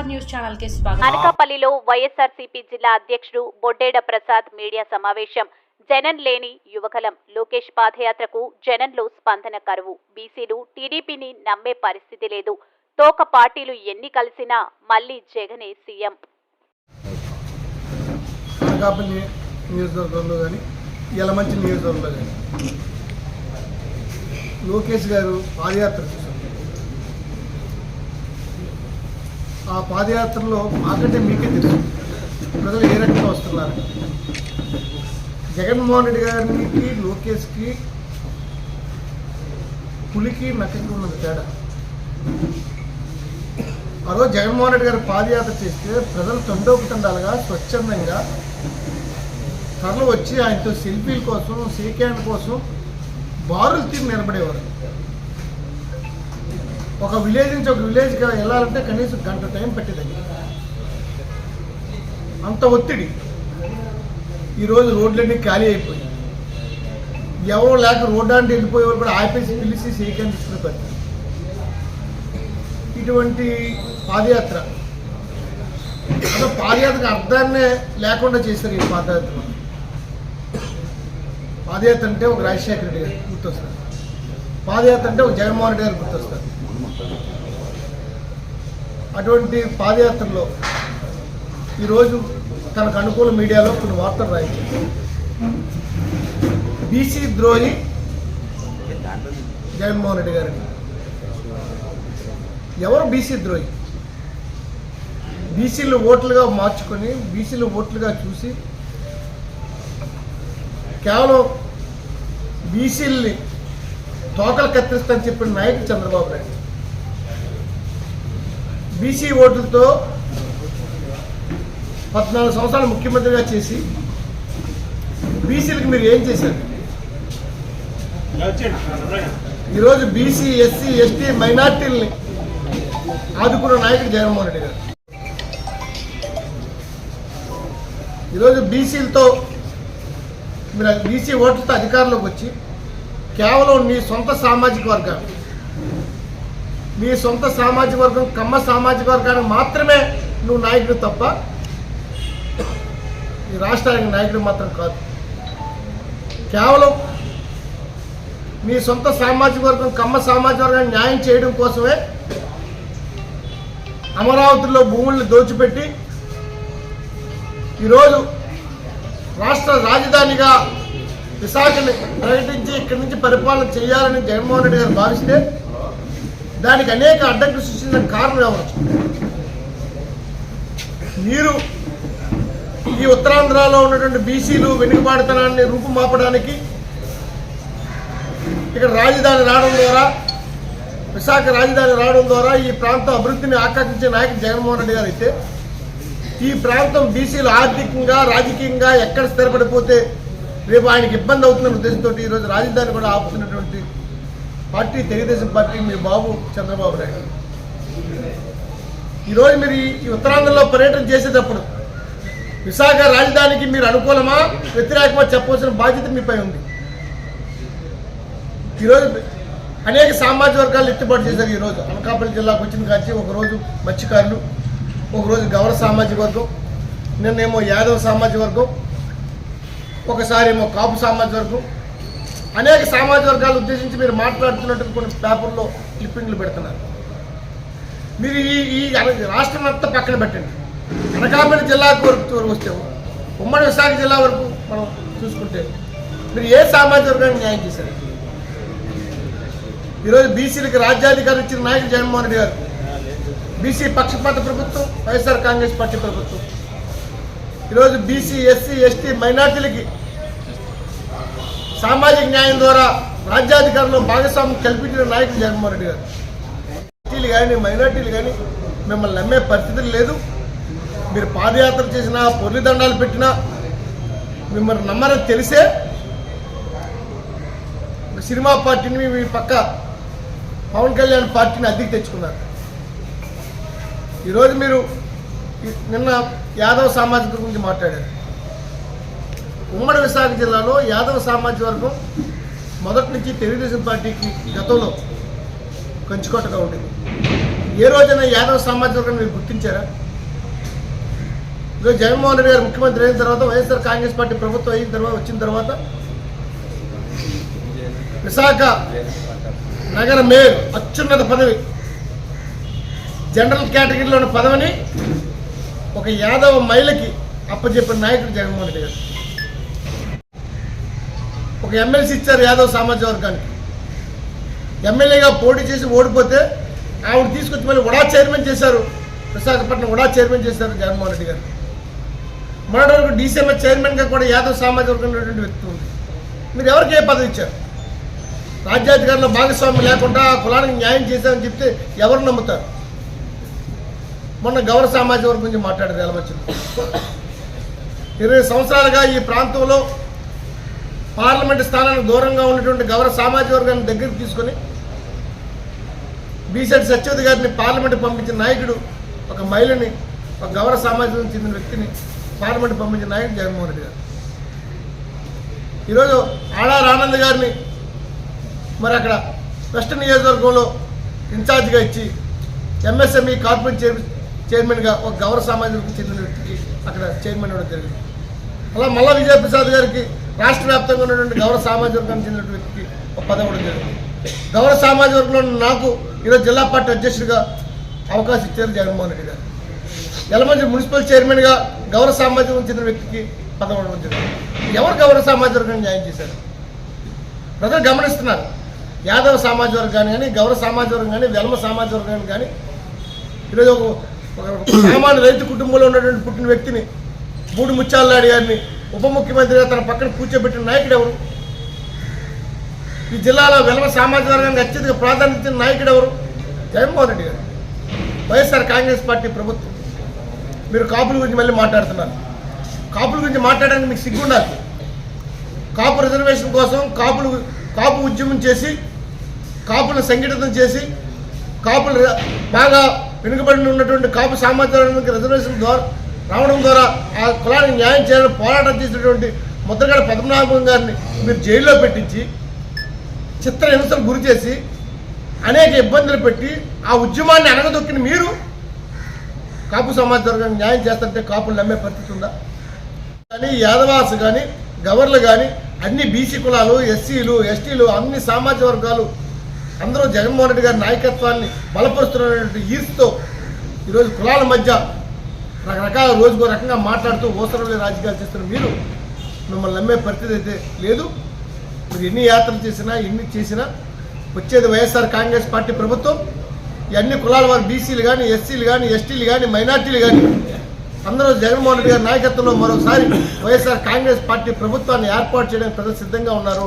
Power news ఛానల్కి స్వాగతం. అనకాపల్లిలో వైఎస్ఆర్సీపీ జిల్లా అధ్యక్షుడు బొడ్డేడ ప్రసాద్ మీడియా సమావేశం. జనం లేని యువకలం. లోకేష్ పాదయాత్రకు జనంలో స్పందన కరువు. బీసీలు టీడీపీని నమ్మే పరిస్థితి లేదు. తోక పార్టీలు ఎన్ని కలిసినా మళ్ళీ జగనే సీఎం. అనకాపల్లి నియోజకవర్గంలో కానీ యలమంచి నియోజకవర్గంలో కానీ లోకేష్ గారు పాదయాత్ర చేశారు ఆ పాదయాత్రలో మాకంటే మీకే తెలుసు. ప్రజలు ఏ రకంగా వస్తున్నారు? జగన్మోహన్ రెడ్డి గారికి లోకేష్కి పులికి నక్కకి ఉన్నది తేడా. ఆ రోజు జగన్మోహన్ రెడ్డి గారు పాదయాత్ర చేస్తే ప్రజలు తండోపుతండాలుగా స్వచ్ఛందంగా తరలు వచ్చి ఆయనతో సెల్ఫీల కోసం షేక్ హ్యాండ్ కోసం బారులు తీరి నిలబడేవారు. ఒక విలేజ్ నుంచి ఒక విలేజ్కి వెళ్ళాలంటే కనీసం గంట టైం పట్టేదండి అంత ఒత్తిడి. ఈరోజు రోడ్లన్నీ ఖాళీ అయిపోయాయి. ఎవరు లేక రోడ్డు అంటే వెళ్ళిపోయేవారు కూడా ఆపేసి పిలిచి షేక్ తీసుకునే పరిస్థితి. ఇటువంటి పాదయాత్ర. అసలు పాదయాత్రకు అర్థాన్నే లేకుండా చేశారు ఈ పాదయాత్ర. పాదయాత్ర అంటే ఒక రాజశేఖర రెడ్డి గారు గుర్తొస్తారు. పాదయాత్ర అంటే ఒక జగన్మోహన్ రెడ్డి గారు గుర్తొస్తారు. అటువంటి పాదయాత్రలో ఈరోజు తనకు అనుకూల మీడియాలో కొన్ని వార్తలు రాయించారు. బీసీ ద్రోహి జగన్మోహన్ రెడ్డి గారిని. ఎవరు బీసీ ద్రోహి? బీసీలు ఓట్లుగా మార్చుకొని బీసీలు ఓట్లుగా చూసి కేవలం బీసీల్ని తోకలు కత్తిస్తానని చెప్పిన నాయకుడు చంద్రబాబు నాయుడు. బీసీ ఓటులతో పద్నాలుగు సంవత్సరాలు ముఖ్యమంత్రిగా చేసి బీసీలకు మీరు ఏం చేశారు? ఈరోజు బీసీ ఎస్సీ ఎస్టీ మైనార్టీలని ఆదుకున్న నాయకుడు జగన్మోహన్ రెడ్డి గారు. ఈరోజు బీసీలతో మీరు బీసీ ఓట్లతో అధికారంలోకి వచ్చి కేవలం మీ సొంత సామాజిక వర్గాన్ని నీ సొంత సామాజిక వర్గం కమ్మ సామాజిక వర్గానికి మాత్రమే నువ్వు నాయకుడు తప్ప ఈ రాష్ట్రానికి నాయకుడు మాత్రం కాదు. కేవలం మీ సొంత సామాజిక వర్గం కమ్మ సామాజిక వర్గాన్ని న్యాయం చేయడం కోసమే అమరావతిలో భూముల్ని దోచిపెట్టి ఈరోజు రాష్ట్ర రాజధానిగా విశాఖని ప్రకటించి ఇక్కడి నుంచి పరిపాలన చేయాలని జగన్మోహన్ రెడ్డి గారు భావిస్తే దానికి అనేక అడ్డంకులు సృష్టించడానికి కారణం ఎవరు? మీరు ఈ ఉత్తరాంధ్రలో ఉన్నటువంటి బీసీలు వెనుకబాటుతనాన్ని రూపుమాపడానికి ఇక్కడ రాజధాని రావడం ద్వారా విశాఖ రాజధాని రావడం ద్వారా ఈ ప్రాంత అభివృద్ధిని ఆకర్షించే నాయకుడు జగన్మోహన్ రెడ్డి గారు అయితే ఈ ప్రాంతం బీసీలు ఆర్థికంగా రాజకీయంగా ఎక్కడ స్థిరపడిపోతే రేపు ఆయనకి ఇబ్బంది అవుతుందన్న ఉద్దేశంతో ఈరోజు రాజధాని కూడా ఆపుతున్నటువంటి పార్టీ తెలుగుదేశం పార్టీ మీ బాబు చంద్రబాబు నాయుడు. ఈరోజు మీరు ఈ- ఉత్తరాంధ్రలో పర్యటన చేసేటప్పుడు విశాఖ రాజధానికి మీరు అనుకూలమా? వ్యతిరేకమా? చెప్పవలసిన బాధ్యత మీపై ఉంది. ఈరోజు అనేక సామాజిక వర్గాలు ఎత్తుబాటు చేశారు ఈరోజు. అనకాపల్లి జిల్లాకు వచ్చిన కాచి ఒకరోజు మత్స్యకారులు ఒకరోజు గౌరవ సామాజిక వర్గం నిన్నేమో యాదవ సామాజిక వర్గం ఒకసారి ఏమో కాపు సామాజిక వర్గం అనేక సామాజిక వర్గాలు ఉద్దేశించి మీరు మాట్లాడుతున్నట్టు కొన్ని పేపర్లో క్లిప్పింగ్లు పెడుతున్నారు. మీరు ఈ ఈ రాష్ట్రం అంతా పక్కన పెట్టండి. అనకాపల్లి జిల్లాకు వరకు వరకు వస్తే ఉమ్మడి విశాఖ జిల్లా వరకు మనం చూసుకుంటే మీరు ఏ సామాజిక వర్గానికి న్యాయం చేశారు? ఈరోజు బీసీలకు రాజ్యాధికారం ఇచ్చిన నాయకుడు జగన్మోహన్ రెడ్డి గారు. బీసీ పక్షపాత ప్రభుత్వం వైఎస్ఆర్ కాంగ్రెస్ పార్టీ ప్రభుత్వం. ఈరోజు బీసీ ఎస్సీ ఎస్టీ మైనార్టీలకి సామాజిక న్యాయం ద్వారా రాజ్యాధికారంలో భాగస్వామ్యం కల్పించిన నాయకుడు జగన్మోహన్ రెడ్డి గారు. ఎస్టీలు కానీ మైనార్టీలు కానీ మిమ్మల్ని నమ్మే పరిస్థితులు లేదు. మీరు పాదయాత్ర చేసినా పొర్లి దండాలు పెట్టినా మిమ్మల్ని నమ్మరని తెలిసే సినిమా పార్టీని మీ పక్క పవన్ కళ్యాణ్ పార్టీని అద్దెకి తెచ్చుకున్నారు. ఈరోజు మీరు నిన్న యాదవ్ సామాజిక గురించి మాట్లాడారు. ఉమ్మడి విశాఖ జిల్లాలో యాదవ సామాజిక వర్గం మొదటి నుంచి తెలుగుదేశం పార్టీకి గతంలో కంచుకోటగా ఉండేది. ఏ రోజైనా యాదవ సామాజిక వర్గాన్ని మీరు గుర్తించారా? ఈరోజు జగన్మోహన్ రెడ్డి గారు ముఖ్యమంత్రి అయిన తర్వాత వైఎస్ఆర్ కాంగ్రెస్ పార్టీ ప్రభుత్వం అయిన తర్వాత వచ్చిన తర్వాత విశాఖ నగర మేయర్ అత్యున్నత పదవి జనరల్ కేటగిరీలో ఉన్న పదవిని ఒక యాదవ మహిళకి అప్పచెప్పిన నాయకుడు జగన్మోహన్ రెడ్డి గారు. ఒక ఎమ్మెల్సీ ఇచ్చారు యాదవ్ సామాజిక వర్గానికి. ఎమ్మెల్యేగా పోటీ చేసి ఓడిపోతే ఆవిడ తీసుకొచ్చి మళ్ళీ వడా చైర్మన్ చేశారు. విశాఖపట్నం వడా చైర్మన్ చేశారు జగన్మోహన్ రెడ్డి గారు. మొన్నటి వరకు డీసీఎంఎస్ చైర్మన్గా కూడా యాదవ్ సామాజిక వర్గం ఉన్నటువంటి వ్యక్తి ఉంది. మీరు ఎవరికి ఏ పదవి ఇచ్చారు? రాజ్యాధికారంలో భాగస్వామ్యం లేకుండా కులానికి న్యాయం చేశామని చెప్తే ఎవరు నమ్ముతారు? మొన్న గౌరవ సామాజిక వర్గం గురించి మాట్లాడారు ఎలవచ్చింది ఇరవై సంవత్సరాలుగా ఈ ప్రాంతంలో పార్లమెంట్ స్థానానికి దూరంగా ఉన్నటువంటి గౌరవ సామాజిక వర్గాన్ని దగ్గరికి తీసుకొని బీసెట్ సత్యవతి గారిని పార్లమెంట్ పంపించిన నాయకుడు ఒక మహిళని ఒక గౌరవ సామాజికం చెందిన వ్యక్తిని పార్లమెంట్ పంపించిన నాయకుడు జగన్మోహన్ రెడ్డి గారు. ఈరోజు ఆడార్ ఆనంద్ గారిని మరి అక్కడ వెస్ట్ నియోజకవర్గంలో ఇన్ఛార్జ్గా ఇచ్చి ఎంఎస్ఎంఈ కార్పొరేట్ చైర్ చైర్మన్గా ఒక గౌరవ సమాజానికి చెందిన వ్యక్తికి అక్కడ చైర్మన్ ఇవ్వడం జరిగింది. అలా మల్లా విజయప్రసాద్ గారికి రాష్ట్ర వ్యాప్తంగా ఉన్నటువంటి గౌరవ సామాజిక వర్గానికి చెందిన వ్యక్తికి ఒక పదవి జరిగింది. గౌరవ సామాజిక వర్గంలో నాకు ఈరోజు జిల్లా పార్టీ అధ్యక్షుడిగా అవకాశం ఇచ్చారు జగన్మోహన్ రెడ్డి గారు. యలమంచి మున్సిపల్ చైర్మన్గా గౌరవ సామాజిక చెందిన వ్యక్తికి పదవడం జరిగింది. ఎవరు గౌరవ సామాజిక వర్గాన్ని న్యాయం చేశారు? ప్రజలు గమనిస్తున్నారు. యాదవ సామాజిక వర్గాన్ని కానీ గౌరవ సామాజిక వర్గం కానీ వెలమ సామాజిక వర్గాన్ని కానీ ఈరోజు ఒక సామాన్య రైతు కుటుంబంలో ఉన్నటువంటి పుట్టిన వ్యక్తిని మూడు ముత్యాలనాయుడు గారిని ఉప ముఖ్యమంత్రిగా తన పక్కన కూర్చోబెట్టిన నాయకుడు ఎవరు? ఈ జిల్లాలో వెలవ సామాజిక వర్గానికి అత్యధిక ప్రాధాన్యత ఇచ్చిన నాయకుడు ఎవరు? జగన్మోహన్ రెడ్డి గారు. వైఎస్ఆర్ కాంగ్రెస్ పార్టీ ప్రభుత్వం. మీరు కాపుల గురించి మళ్ళీ మాట్లాడుతున్నారు. కాపుల గురించి మాట్లాడడానికి మీకు సిగ్గుండాలి. కాపు రిజర్వేషన్ కోసం కాపులు కాపు ఉద్యమం చేసి కాపులను సంఘటితం చేసి కాపులు బాగా వెనుకబడి ఉన్నటువంటి కాపు సామాజిక రిజర్వేషన్ ద్వారా రావడం ద్వారా ఆ కులానికి న్యాయం చేయాలని పోరాటం చేసినటువంటి ముద్రగడ పద్మనాభం గారిని మీరు జైల్లో పెట్టించి చిత్ర హింసలు గురి చేసి అనేక ఇబ్బందులు పెట్టి ఆ ఉద్యమాన్ని అనగదొక్కిన మీరు కాపు సమాజ వర్గానికి న్యాయం చేస్తుంటే కాపులు నమ్మే పరిస్థితి ఉందా? కానీ యాదవాసు కానీ గవర్లు కానీ అన్ని బీసీ కులాలు ఎస్సీలు ఎస్టీలు అన్ని సామాజిక వర్గాలు అందరూ జగన్మోహన్ రెడ్డి గారి నాయకత్వాన్ని బలపరుస్తున్నటువంటి ఈర్స్తో ఈరోజు కులాల మధ్య రకరకాల రోజుకో రకంగా మాట్లాడుతూ ఓసరంలో రాజకీయాలు చేస్తున్న మీరు మిమ్మల్ని నమ్మే పరిస్థితి అయితే లేదు. మీరు ఎన్ని యాత్రలు చేసినా ఎన్ని చేసినా వచ్చేది వైఎస్ఆర్ కాంగ్రెస్ పార్టీ ప్రభుత్వం. అన్ని కులాల వారు బీసీలు కానీ ఎస్సీలు కానీ ఎస్టీలు కానీ మైనార్టీలు కానీ అందరూ జగన్మోహన్ రెడ్డి గారి నాయకత్వంలో మరోసారి వైఎస్ఆర్ కాంగ్రెస్ పార్టీ ప్రభుత్వాన్ని ఏర్పాటు చేయడానికి ప్రజలు సిద్ధంగా ఉన్నారు.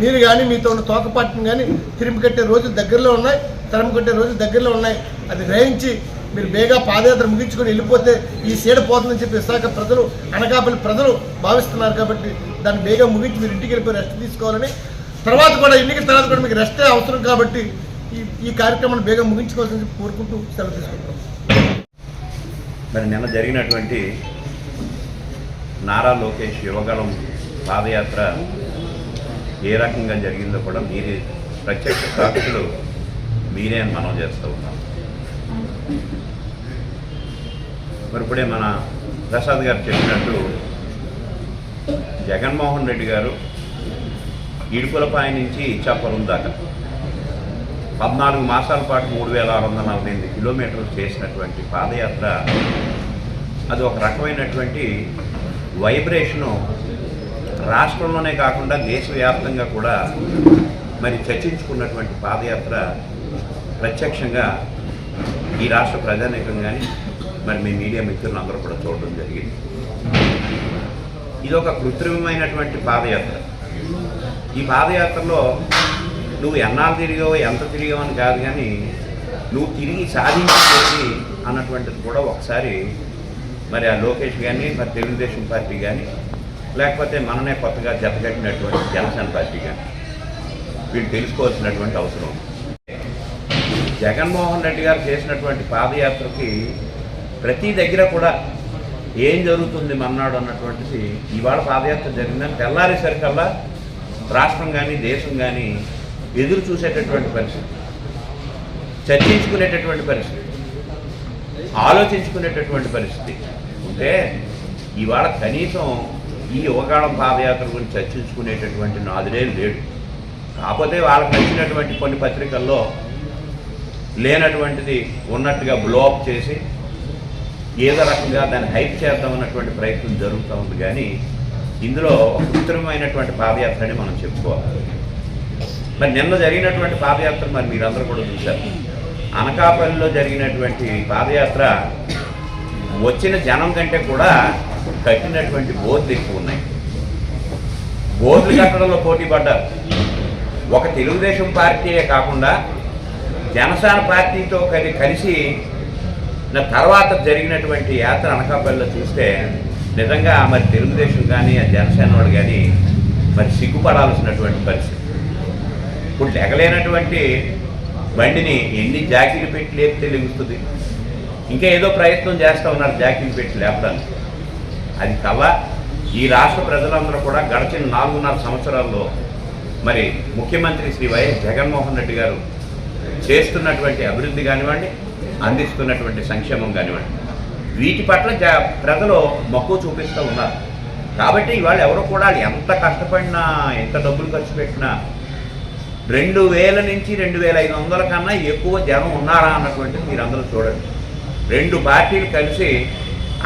మీరు కానీ మీతో ఉన్న తోకపాటిని కానీ తిరిగి కట్టే రోజులు దగ్గరలో ఉన్నాయి తరిమి కట్టే రోజులు దగ్గరలో ఉన్నాయి. అది గ్రహించి మీరు బేగా పాదయాత్ర ముగించుకొని వెళ్ళిపోతే ఈ సీడ పోతుందని చెప్పి విశాఖ ప్రజలు అనకాపల్లి ప్రజలు భావిస్తున్నారు కాబట్టి దాన్ని బేగా ముగించి మీరు ఇంటికి వెళ్ళిపోయి రెస్ట్ తీసుకోవాలని. తర్వాత కూడా ఎన్నికల తర్వాత కూడా మీకు రెస్టే అవసరం కాబట్టి ఈ ఈ కార్యక్రమాన్ని బేగా ముగించుకోవాల్సింది కోరుకుంటూ సెలవు తీసుకుంటాం మరి నిన్న జరిగినటువంటి నారా లోకేష్ యువగలం పాదయాత్ర ఏ రకంగా జరిగిందో కూడా మీరే ప్రత్యక్ష సాక్షులు మీరే అని మనం చేస్తూ ఉన్నాం. మరిప్పుడే మన ప్రసాద్ గారు చెప్పినట్టు జగన్మోహన్ రెడ్డి గారు ఇడుపులపాయ నుంచి ఇచ్చాపురం దాకా పద్నాలుగు మాసాల పాటు మూడు వేల ఆరు వందల నలభై ఎనిమిది కిలోమీటర్లు చేసినటువంటి పాదయాత్ర అది ఒక రకమైనటువంటి వైబ్రేషను రాష్ట్రంలోనే కాకుండా దేశవ్యాప్తంగా కూడా మరి చర్చించుకున్నటువంటి పాదయాత్ర ప్రత్యక్షంగా ఈ రాష్ట్ర ప్రజానీకం కానీ మరి మీ మీడియా మిత్రులందరూ కూడా చూడడం జరిగింది. ఇది ఒక కృత్రిమమైనటువంటి పాదయాత్ర. ఈ పాదయాత్రలో నువ్వు ఎన్నాళ్ళు తిరిగావు ఎంత తిరిగావు అని కాదు కానీ నువ్వు తిరిగి సాధించేది అన్నటువంటిది కూడా ఒకసారి మరి ఆ లోకేష్ కానీ మరి తెలుగుదేశం పార్టీ కానీ లేకపోతే మననే కొత్తగా జతగట్టినటువంటి జనసేన పార్టీ కానీ వీళ్ళు తెలుసుకోవాల్సినటువంటి అవసరం జగన్మోహన్ రెడ్డి గారు చేసినటువంటి పాదయాత్రకి ప్రతి దగ్గర కూడా ఏం జరుగుతుంది మన్నాడు అన్నటువంటిది ఇవాళ పాదయాత్ర జరిగిందని తెల్లారేసరికల్లా రాష్ట్రం కానీ దేశం కానీ ఎదురు చూసేటటువంటి పరిస్థితి. చర్చించుకునేటటువంటి పరిస్థితి. ఆలోచించుకునేటటువంటి పరిస్థితి. ఉంటే ఇవాళ కనీసం ఈ యువకాలం పాదయాత్ర గురించి చర్చించుకునేటటువంటి నాదులే లేడు. కాకపోతే వాళ్ళకి నచ్చినటువంటి కొన్ని పత్రికల్లో లేనటువంటిది ఉన్నట్టుగా బ్లోఅప్ చేసి ఏదో రకంగా దాన్ని హైప్ చేద్దాం అన్నటువంటి ప్రయత్నం జరుగుతూ ఉంది కానీ ఇందులో ఒక పాదయాత్ర అని మనం చెప్పుకోవాలి. మరి నిన్న జరిగినటువంటి పాదయాత్ర మరి మీరందరూ కూడా చూశారు. అనకాపల్లిలో జరిగినటువంటి పాదయాత్ర వచ్చిన జనం కంటే కూడా కట్టినటువంటి బోర్డులు ఎక్కువ ఉన్నాయి. బోర్డులు కట్టడంలో పోటీ పడ్డారు. ఒక తెలుగుదేశం పార్టీయే కాకుండా జనసేన పార్టీతో కలి కలిసి నా తర్వాత జరిగినటువంటి యాత్ర అనకాపల్లిలో చూస్తే నిజంగా మరి తెలుగుదేశం కానీ ఆ జనసేన వాడు కానీ మరి సిగ్గుపడాల్సినటువంటి పరిస్థితి. ఇప్పుడు లెగలేనటువంటి బండిని ఎన్ని జాకీలు పెట్టి లేపితే లెగుస్తుంది? ఇంకా ఏదో ప్రయత్నం చేస్తూ ఉన్నారు జాకీలు పెట్టి లేపడానికి. అది కల ఈ రాష్ట్ర ప్రజలందరూ కూడా గడిచిన నాలుగున్నర సంవత్సరాల్లో మరి ముఖ్యమంత్రి శ్రీ వైఎస్ జగన్మోహన్ రెడ్డి గారు చేస్తున్నటువంటి అభివృద్ధి కానివ్వండి అందిస్తున్నటువంటి సంక్షేమం కానివ్వండి. వీటి పట్ల జ ప్రజలు మక్కువ చూపిస్తూ ఉన్నారు. కాబట్టి ఇవాళ ఎవరు కూడా ఎంత కష్టపడినా ఎంత డబ్బులు ఖర్చు పెట్టినా రెండు వేల నుంచి రెండు వేల ఐదు వందల కన్నా ఎక్కువ జనం ఉన్నారా అన్నటువంటిది మీరు అందరూ చూడండి. రెండు పార్టీలు కలిసి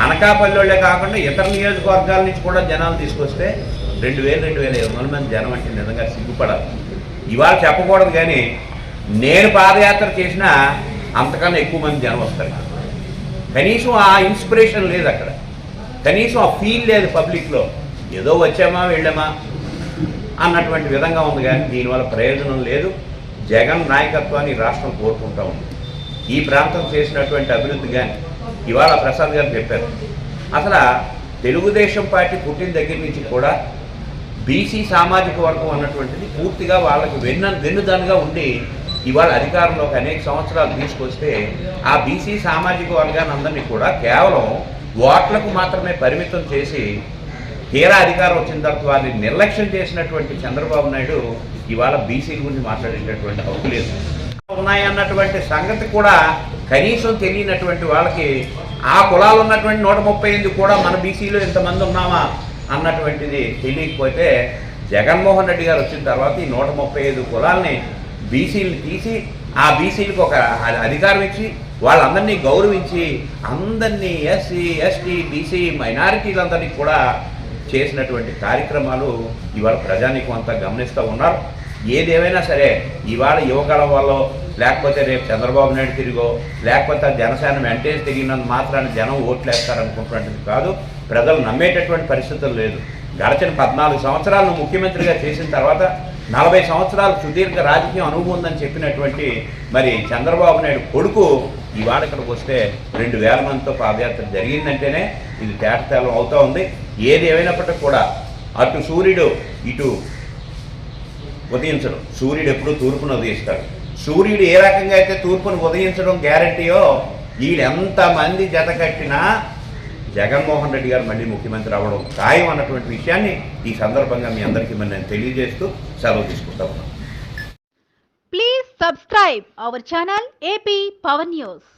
అనకాపల్లిలోనే కాకుండా ఇతర నియోజకవర్గాల నుంచి కూడా జనాలు తీసుకొస్తే రెండు వేలు రెండు వేల ఐదు వందల మంది జనం అంటే నిజంగా సిగ్గుపడాలి. ఇవాళ చెప్పకూడదు కానీ నేను పాదయాత్ర చేసినా అంతకన్నా ఎక్కువ మంది జనం వస్తారు కనీసం ఆ ఇన్స్పిరేషన్ లేదు అక్కడ. కనీసం ఆ ఫీల్ లేదు పబ్లిక్లో. ఏదో వచ్చామా వెళ్ళామా అన్నటువంటి విధంగా ఉంది కానీ దీనివల్ల ప్రయోజనం లేదు. జగన్ నాయకత్వాన్ని రాష్ట్రం కోరుకుంటా ఉంది. ఈ ప్రాంతం చేసినటువంటి అభివృద్ధి కానీ ఇవాళ ప్రసాద్ గారు చెప్పారు. అసలు తెలుగుదేశం పార్టీ పుట్టిన దగ్గర నుంచి కూడా బీసీ సామాజిక వర్గం అన్నటువంటిది పూర్తిగా వాళ్ళకి వెన్న వెన్నుదన్నుగా ఉండి ఇవాళ అధికారంలోకి అనేక సంవత్సరాలు తీసుకొస్తే ఆ బీసీ సామాజిక వర్గాన్ని అందరినీ కూడా కేవలం ఓట్లకు మాత్రమే పరిమితం చేసి తీరా అధికారం వచ్చిన తర్వాత వారిని నిర్లక్ష్యం చేసినటువంటి చంద్రబాబు నాయుడు ఇవాళ బీసీ గురించి మాట్లాడేటటువంటి హక్కు లేదు. ఉన్నాయన్నటువంటి సంగతి కూడా కనీసం తెలియనటువంటి వాళ్ళకి ఆ కులాలు ఉన్నటువంటి నూట ముప్పై ఎనిమిది కూడా మన బీసీలో ఇంతమంది ఉన్నామా అన్నటువంటిది తెలియకపోతే జగన్మోహన్ రెడ్డి గారు వచ్చిన తర్వాత ఈ నూట ముప్పై ఐదు కులాల్ని బీసీలు తీసి ఆ బీసీలకు ఒక అధికారం ఇచ్చి వాళ్ళందరినీ గౌరవించి అందరినీ ఎస్సీ ఎస్టీ బీసీ మైనారిటీలందరినీ కూడా చేసినటువంటి కార్యక్రమాలు ఇవాళ ప్రజానీకం అంతా గమనిస్తూ ఉన్నారు. ఏదేమైనా సరే ఇవాళ యువకాలం వల్ల లేకపోతే రేపు చంద్రబాబు నాయుడు తిరిగో లేకపోతే జనసేన వెంటనే తిరిగినంత మాత్రాన్ని జనం ఓట్లు వేస్తారనుకుంటున్నది కాదు. ప్రజలు నమ్మేటటువంటి పరిస్థితులు లేదు. గడిచిన పద్నాలుగు సంవత్సరాలు ముఖ్యమంత్రిగా చేసిన తర్వాత నలభై సంవత్సరాలు సుదీర్ఘ రాజకీయం అనుభవం ఉందని చెప్పినటువంటి మరి చంద్రబాబు నాయుడు కొడుకు ఇవాళ ఇక్కడికి వస్తే రెండు వేల మందితో పాదయాత్ర జరిగిందంటేనే ఇది తేటతేలం అవుతూ ఉంది. ఏది ఏమైనప్పటికీ కూడా అటు సూర్యుడు ఇటు ఉదయించడం. సూర్యుడు ఎప్పుడు తూర్పును ఉదయిస్తాడు. సూర్యుడు ఏ రకంగా అయితే తూర్పును ఉదయించడం గ్యారంటీయో వీళ్ళు ఎంతమంది జత కట్టినా జగన్మోహన్ రెడ్డి గారు మళ్ళీ ముఖ్యమంత్రి అవ్వడం ఖాయం అన్నటువంటి విషయాన్ని ఈ సందర్భంగా మీ అందరికీ మరి నేను తెలియజేస్తూ సెలవు తీసుకుంటా ఉన్నాను. Please subscribe our channel AP power news